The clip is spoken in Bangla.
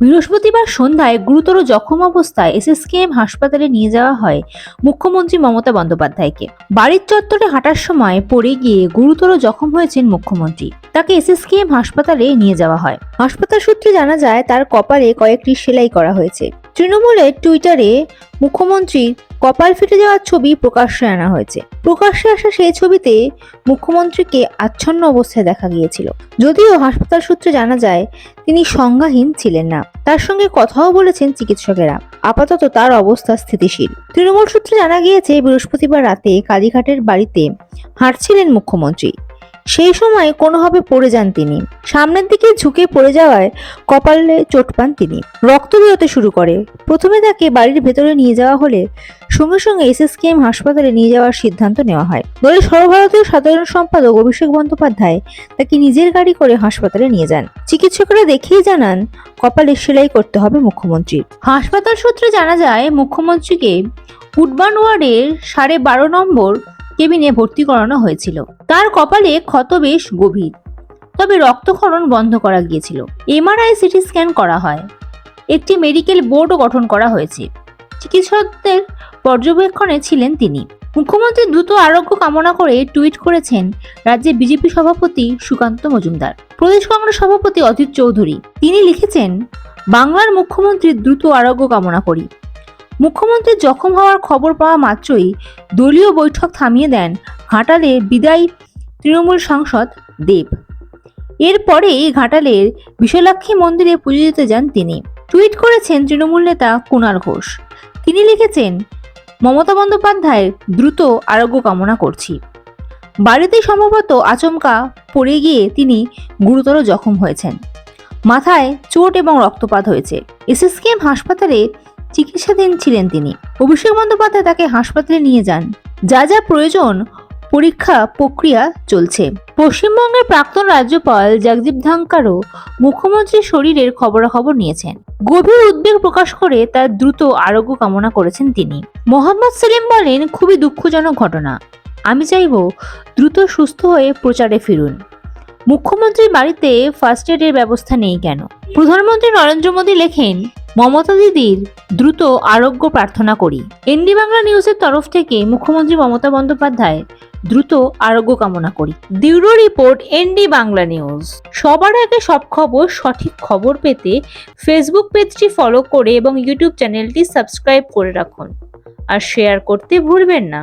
বৃহস্পতিবার সন্ধ্যায় গুরুতর জখম অবস্থায় এসএসকেএম হাসপাতালে নিয়ে যাওয়া হয় মুখ্যমন্ত্রী মমতা বন্দ্যোপাধ্যায়কে। বাড়ির চত্বরে হাঁটার সময় পড়ে গিয়ে গুরুতর জখম হয়েছেন মুখ্যমন্ত্রী। তাকে এসএসকেএম হাসপাতালে নিয়ে যাওয়া হয়। হাসপাতাল সূত্রে জানা যায়, তার কপালে কয়েকটি সেলাই করা হয়েছে। তৃণমূলের টুইটারে মুখ্যমন্ত্রীর কপাল ফেটে যাওয়ার ছবি প্রকাশ্যে আনা হয়েছে। প্রকাশ্যে আসা সেই ছবিতে মুখ্যমন্ত্রীকে আচ্ছন্ন অবস্থায় দেখা গিয়েছিল। যদিও হাসপাতাল সূত্রে জানা যায়, তিনি সংজ্ঞাহীন ছিলেন না। তার সঙ্গে কথাও বলেছেন চিকিৎসকেরা। আপাতত তার অবস্থা স্থিতিশীল। তৃণমূল সূত্রে জানা গিয়েছে, বৃহস্পতিবার রাতে কালীঘাটের বাড়িতে হাঁটছিলেন মুখ্যমন্ত্রী। সেই সময় কোনোভাবে পড়ে যান তিনি। সামনের দিকে ঝুঁকে পড়ে যাওয়ায় কপালে চোট পান তিনি। রক্ত বেরোতে শুরু করে। প্রথমে তাকে বাড়ির ভেতরে নিয়ে যাওয়া হলে সঙ্গে সঙ্গে এসএসকেএম হাসপাতালে নিয়ে যাওয়ার সিদ্ধান্ত নেওয়া হয়। দলের সর্বভারতীয় সাধারণ সম্পাদক অভিষেক বন্দ্যোপাধ্যায় তাকে নিজের গাড়ি করে হাসপাতালে নিয়ে যান। চিকিৎসকরা দেখেই জানান, কপালে সেলাই করতে হবে মুখ্যমন্ত্রীর। হাসপাতাল সূত্রে জানা যায়, মুখ্যমন্ত্রীকে উডবান ওয়ার্ডের সাড়ে বারো নম্বর কেবিনে ভর্তি করানো হয়েছিল। তার কপালে ক্ষত বেশ গভীর। তবে রক্তক্ষরণ বন্ধ করা গিয়েছিল। এমআরআই সিটি স্ক্যান করা হয়। একটি মেডিকেল বোর্ডও গঠন করা হয়েছে। চিকিৎসকদের পর্যবেক্ষণে ছিলেন তিনি। মুখ্যমন্ত্রী দ্রুত আরোগ্য কামনা করে টুইট করেছেন রাজ্যে বিজেপি সভাপতি সুকান্ত মজুমদার। প্রদেশ কংগ্রেস সভাপতি অজিত চৌধুরী। তিনি লিখেছেন, বাংলার মুখ্যমন্ত্রীর দ্রুত আরোগ্য কামনা করি। মুখ্যমন্ত্রীর জখম হওয়ার খবর পাওয়া মাত্রই দলীয় বৈঠক থামিয়ে দেন ঘাটালে বিদায়ী তৃণমূল সাংসদ দেব। এরপরেই ঘাটালের বিশালাক্ষী মন্দিরে পুজো দিতে যান তিনি। টুইট করেছেন তৃণমূল নেতা কুণাল ঘোষ। তিনি লিখেছেন, মমতা বন্দ্যোপাধ্যায়ের দ্রুত আরোগ্য কামনা করছি। বাড়িতে সম্ভবত আচমকা পড়ে গিয়ে তিনি গুরুতর জখম হয়েছেন। মাথায় চোট এবং রক্তপাত হয়েছে। এসএসকেএম হাসপাতালে চিকিৎসাধীন ছিলেন তিনি। অভিষেক বন্দ্যোপাধ্যায় তাকে হাসপাতালে নিয়ে যান। যা যা প্রয়োজন, পরীক্ষা প্রক্রিয়া চলছে। পশ্চিমবঙ্গের প্রাক্তন রাজ্যপাল জগদীপ ধাঙ্কারও মুখ্যমন্ত্রীর শরীরের খবরাখবর নিয়েছেন। গভীর উদ্বেগ প্রকাশ করে তার দ্রুত আরোগ্য কামনা করেছেন তিনি। মোহাম্মদ সেলিম বলেন, খুবই দুঃখজনক ঘটনা। আমি চাইব দ্রুত সুস্থ হয়ে প্রচারে ফিরুন। মুখ্যমন্ত্রীর বাড়িতে ফার্স্ট এডের ব্যবস্থা নেই কেন? প্রধানমন্ত্রী নরেন্দ্র মোদী লেখেন মমতা দিদির দ্রুত আরোগ্য প্রার্থনা করি। এনডি বাংলা নিউজের তরফ থেকে মুখ্যমন্ত্রী মমতা বন্দ্যোপাধ্যায় দ্রুত আরোগ্য কামনা করি। দিউরো রিপোর্ট, এনডি বাংলা নিউজ। সবার আগে সব খবর, সঠিক খবর পেতে ফেসবুক পেজটি ফলো করে এবং ইউটিউব চ্যানেলটি সাবস্ক্রাইব করে রাখুন। আর শেয়ার করতে ভুলবেন না।